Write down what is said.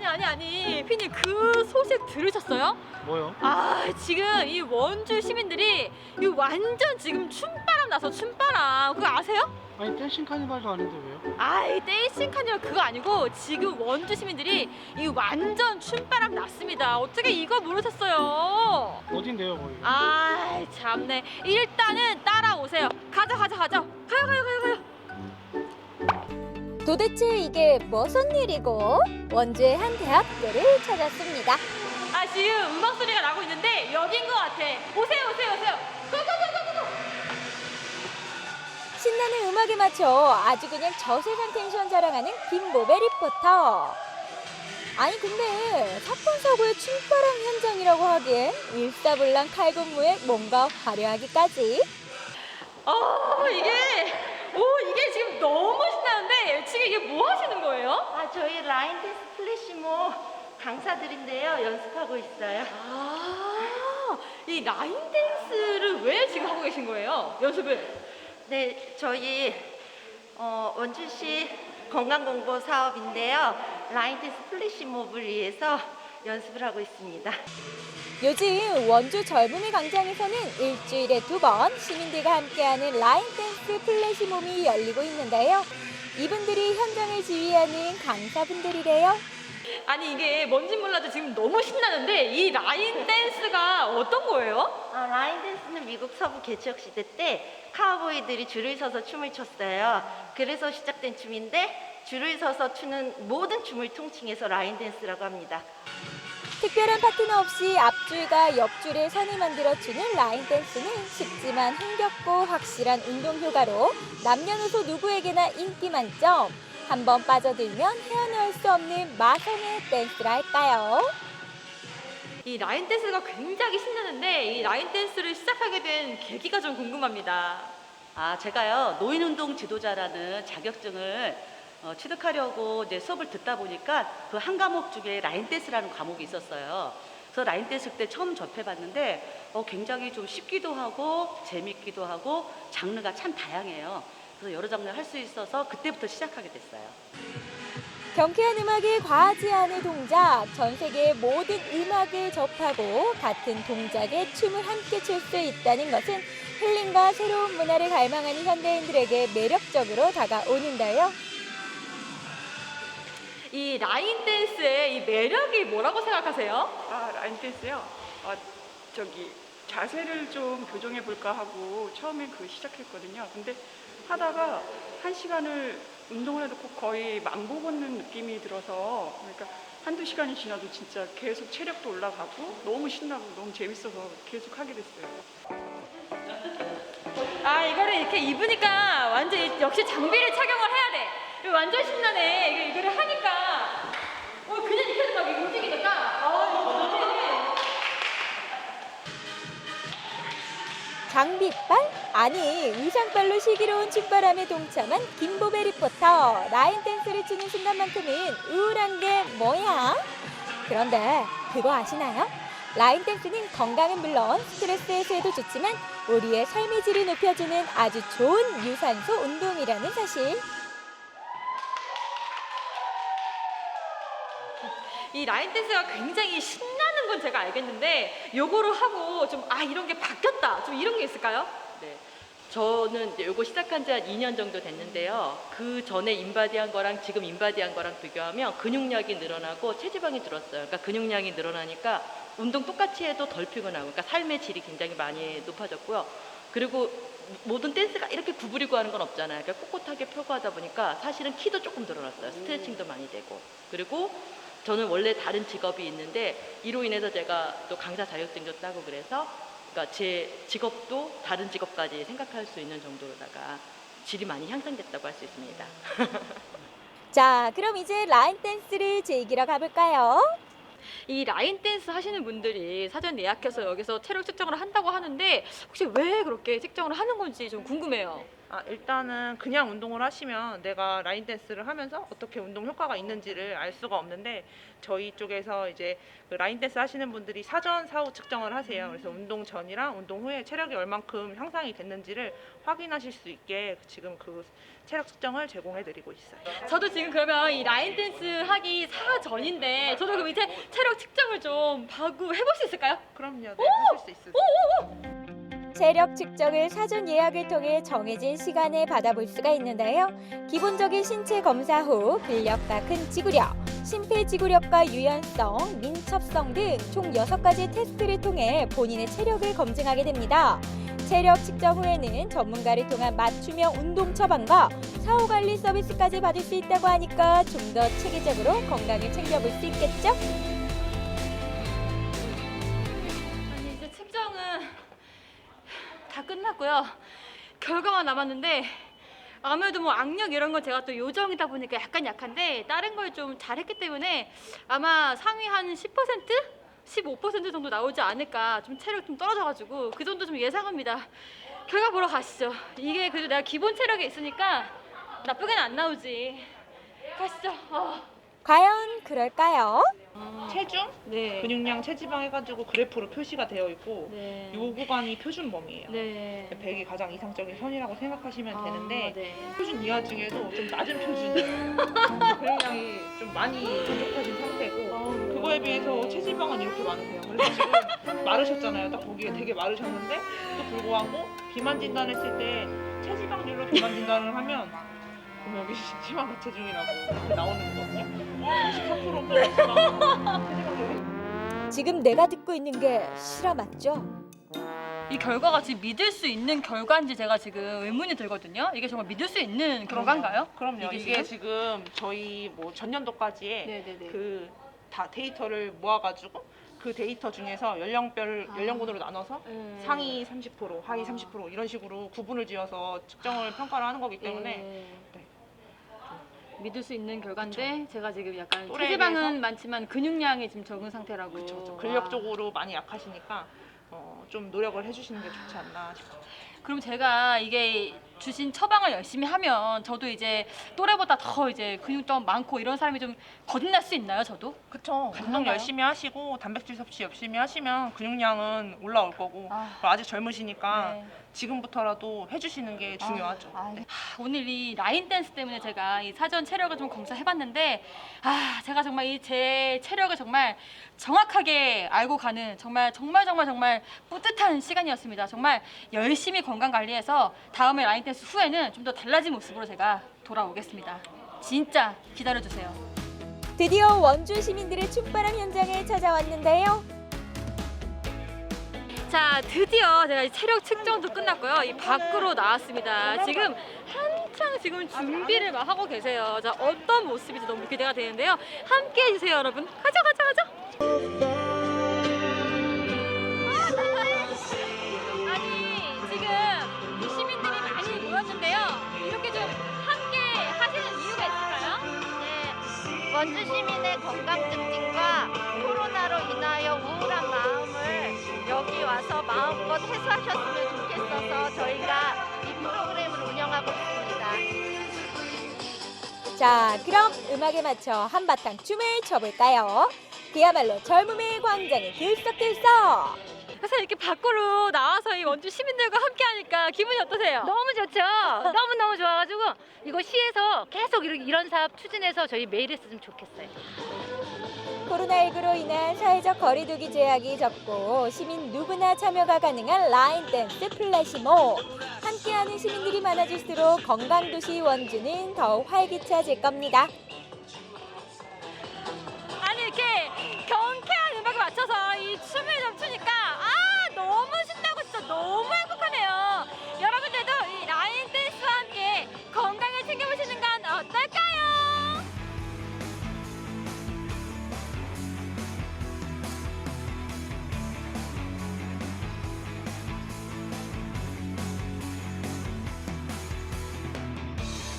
아니 아니 아니 피님 그 소식 들으셨어요? 뭐요? 아 지금 이 원주 시민들이 이 완전 지금 춤바람 나서 춤바람 그거 아세요? 아니 댄싱 카니발도 아닌데 왜요? 아이 댄싱 카니발 그거 아니고 지금 원주 시민들이 이 완전 춤바람 났습니다 어떻게 이거 모르셨어요? 어딘데요 거기? 아 참네 일단은 따라오세요 가자 가자 가자 가요 가요 가요 가요 도대체 이게 무슨 일이고? 원주의 한 대학교를 찾았습니다. 아 지금 음악 소리가 나고 있는데 여긴 것 같아. 오세요 오세요 오세요. 고고고고고 신나는 음악에 맞춰 아주 그냥 저세상 텐션 자랑하는 김보배 리포터. 아니 근데 사건 사고의 춤바람 현장이라고 하기엔 일사불란 칼군무에 뭔가 화려하기까지. 어 이게 오 이게 지금 너무 지금 이게 뭐 하시는 거예요? 아, 저희 라인 댄스 플래시모 강사들인데요. 연습하고 있어요. 아 이 라인 댄스를 왜 지금 하고 계신 거예요? 연습을? 네, 저희 어, 원주시 건강공보 사업인데요. 라인 댄스 플래시몹을 위해서 연습을 하고 있습니다. 요즘 원주 젊음의 광장에서는 일주일에 두 번 시민들과 함께하는 라인 댄스 플래시mom이 열리고 있는데요. 이분들이 현장을 지휘하는 강사분들이래요. 아니 이게 뭔지 몰라도 지금 너무 신나는데 이 라인 댄스가 어떤 거예요? 아, 라인 댄스는 미국 서부 개척 시대 때 카우보이들이 줄을 서서 춤을 췄어요. 그래서 시작된 춤인데 줄을 서서 추는 모든 춤을 통칭해서 라인 댄스라고 합니다. 특별한 파트너 없이 앞줄과 옆줄에 선을 만들어 추는 라인 댄스는 쉽지만 흥겹고 확실한 운동 효과로 남녀노소 누구에게나 인기 만점. 한번 빠져들면 헤어나올 수 없는 마성의 댄스라 할까요? 이 라인 댄스가 굉장히 신나는데 이 라인 댄스를 시작하게 된 계기가 좀 궁금합니다. 아, 제가요 노인운동 지도자라는 자격증을 어, 취득하려고 이제 수업을 듣다 보니까 그 한 과목 중에 라인 댄스라는 과목이 있었어요. 그래서 라인 댄스 때 처음 접해봤는데 어, 굉장히 좀 쉽기도 하고 재밌기도 하고 장르가 참 다양해요. 그래서 여러 장르 할 수 있어서 그때부터 시작하게 됐어요. 경쾌한 음악에 과하지 않은 동작, 전 세계의 모든 음악을 접하고 같은 동작에 춤을 함께 출 수 있다는 것은 힐링과 새로운 문화를 갈망하는 현대인들에게 매력적으로 다가오는데요. 이 라인 댄스의 이 매력이 뭐라고 생각하세요? 아, 라인 댄스요? 아, 저기 자세를 좀 교정해 볼까 하고 처음엔 그 시작했거든요. 근데 하다가 한 시간을 운동을 해도 꼭 거의 망고 걷는 느낌이 들어서 그러니까 한두 시간이 지나도 진짜 계속 체력도 올라가고 너무 신나고 너무 재밌어서 계속 하게 됐어요. 아 이거를 이렇게 입으니까 완전 히 역시 장비를 착용을 해야 돼. 이거 완전 신나네. 이거 이거를 하니까 장비빨? 아니 의상빨로 시기로운 춤바람에 동참한 김보배 리포터 라인 댄스를 추는 순간만큼은 우울한 게 뭐야? 그런데 그거 아시나요? 라인 댄스는 건강은 물론 스트레스 해소에도 좋지만 우리의 삶의 질을 높여주는 아주 좋은 유산소 운동이라는 사실 이 라인 댄스가 굉장히 신나는 건 제가 알겠는데 요거를 하고 좀 아 이런 게 바뀌었다. 좀 이런 게 있을까요? 네. 저는 이제 요거 시작한 지 한 2년 정도 됐는데요. 그 전에 인바디한 거랑 지금 인바디한 거랑 비교하면 근육량이 늘어나고 체지방이 줄었어요. 그러니까 근육량이 늘어나니까 운동 똑같이 해도 덜 피곤하고, 그러니까 삶의 질이 굉장히 많이 높아졌고요. 그리고 모든 댄스가 이렇게 구부리고 하는 건 없잖아요. 그러니까 꼿꼿하게 펴고 하다 보니까 사실은 키도 조금 늘어났어요. 스트레칭도 많이 되고. 그리고 저는 원래 다른 직업이 있는데 이로 인해서 제가 또 강사 자격증도 따고 그래서 그러니까 제 직업도 다른 직업까지 생각할 수 있는 정도로다가 질이 많이 향상됐다고 할 수 있습니다. 자 그럼 이제 라인 댄스를 즐기러 가볼까요? 이 라인 댄스 하시는 분들이 사전 예약해서 여기서 체력 측정을 한다고 하는데 혹시 왜 그렇게 측정을 하는 건지 좀 궁금해요. 아, 일단은 그냥 운동을 하시면 내가 라인 댄스를 하면서 어떻게 운동 효과가 있는지를 알 수가 없는데 저희 쪽에서 이제 그 라인 댄스 하시는 분들이 사전 사후 측정을 하세요. 그래서 운동 전이랑 운동 후에 체력이 얼만큼 향상이 됐는지를 확인하실 수 있게 지금 그 체력 측정을 제공해 드리고 있어요. 저도 지금 그러면 이 라인 댄스 하기 사전인데 저도 그럼 이제 체력 측정을 좀 하고 해볼 수 있을까요? 그럼요. 네, 하실 수 있으세요. 체력 측정을 사전 예약을 통해 정해진 시간에 받아볼 수가 있는데요. 기본적인 신체 검사 후 근력과 큰 지구력, 심폐지구력과 유연성, 민첩성 등 총 6가지 테스트를 통해 본인의 체력을 검증하게 됩니다. 체력 측정 후에는 전문가를 통한 맞춤형 운동 처방과 사후 관리 서비스까지 받을 수 있다고 하니까 좀 더 체계적으로 건강을 챙겨볼 수 있겠죠? 끝났고요. 결과만 남았는데 아무래도 뭐 악력 이런 건 제가 또 요정이다 보니까 약간 약한데 다른 걸 좀 잘했기 때문에 아마 상위 한 10%? 15% 정도 나오지 않을까 좀 체력 좀 떨어져가지고 그 정도 좀 예상합니다. 결과 보러 가시죠. 이게 그래도 내가 기본 체력이 있으니까 나쁘게는 안 나오지. 가시죠. 어. 과연 그럴까요? 체중, 네. 근육량, 체지방 해가지고 그래프로 표시가 되어 있고 네. 요 구간이 표준 범위예요. 네. 100이 가장 이상적인 선이라고 생각하시면 아, 되는데 네. 표준 이하 중에도 좀 낮은 표준이에요. 근육량이 좀 많이 부족하신 상태고 어, 그거에 비해서 체지방은 이렇게 많으세요. 그래서 지금 마르셨잖아요. 딱 보기에 되게 마르셨는데 또 불구하고 비만 진단했을 때 체지방률로 비만 진단을 하면 그럼 여기 지방 과체중이라고 이렇게 나오는 거거든요. 24%가 지방 체지방률이 지금 내가 듣고 있는 게 실화 맞죠? 이 결과가 지금 믿을 수 있는 결과인지 제가 지금 의문이 들거든요. 이게 정말 믿을 수 있는 그런 건가요? 그럼요. 이게 이게, 지금 저희 뭐 전년도까지의 네네네. 그 다 데이터를 모아가지고 그 데이터 중에서 연령별 아. 연령군으로 나눠서 네. 상위 30% 하위 30% 이런 식으로 구분을 지어서 측정을 평가를 하는 거기 때문에 네. 네. 믿을 수 있는 결과인데 제가 지금 약간 또래에 체지방은 비해서? 많지만 근육량이 지금 적은 상태라고. 그렇죠. 와. 근력적으로 많이 약하시니까 어, 좀 노력을 해주시는 게 좋지 않나 싶어요. 그럼 제가 이게 주신 처방을 열심히 하면 저도 이제 또래보다 더 이제 근육도 많고 이런 사람이 좀 거듭날 수 있나요, 저도? 그쵸. 가능한가요? 운동 열심히 하시고 단백질 섭취 열심히 하시면 근육량은 올라올 거고 아. 그리고 아직 젊으시니까 네. 지금부터라도 해주시는 게 중요하죠. 아, 네. 하, 오늘 이 라인 댄스 때문에 제가 이 사전 체력을 좀 검사해봤는데 아 제가 정말 이 제 체력을 정말 정확하게 알고 가는 정말 정말 정말 정말 뿌듯한 시간이었습니다. 정말 열심히 건강 관리해서 다음에 라인 댄스 후에는 좀 더 달라진 모습으로 제가 돌아오겠습니다. 진짜 기다려주세요. 드디어 원주 시민들의 춤바람 현장에 찾아왔는데요. 자, 드디어 제가 이 체력 측정도 끝났고요. 이 밖으로 나왔습니다. 지금 한창 지금 준비를 막 하고 계세요. 자, 어떤 모습인지 너무 기대가 되는데요. 함께 해주세요, 여러분. 가자, 가자, 가자. 아니, 지금 이 시민들이 많이 모였는데요. 이렇게 좀 함께 하시는 이유가 있을까요? 네, 원주 시민의 건강 증진 와서 마음껏 해소하셨으면 좋겠어서 저희가 이 프로그램을 운영하고 있습니다. 자, 그럼 음악에 맞춰 한바탕 춤을 춰볼까요? 그야말로 젊음의 광장이 들썩들썩! 그래서 이렇게 밖으로 나와서 이 원주 시민들과 함께 하니까 기분이 어떠세요? 너무 좋죠. 너무 너무 좋아가지고 이거 시에서 계속 이런, 이런 사업 추진해서 저희 매일 했으면 좋겠어요. 코로나19로 인한 사회적 거리두기 제약이 적고 시민 누구나 참여가 가능한 라인 댄스 플래시몹. 함께하는 시민들이 많아질수록 건강도시 원주는 더욱 활기차질 겁니다. 아니 이렇게 경쾌한 음악에 맞춰서 이 춤을 좀 추니까 아 너무 신나고 진짜 너무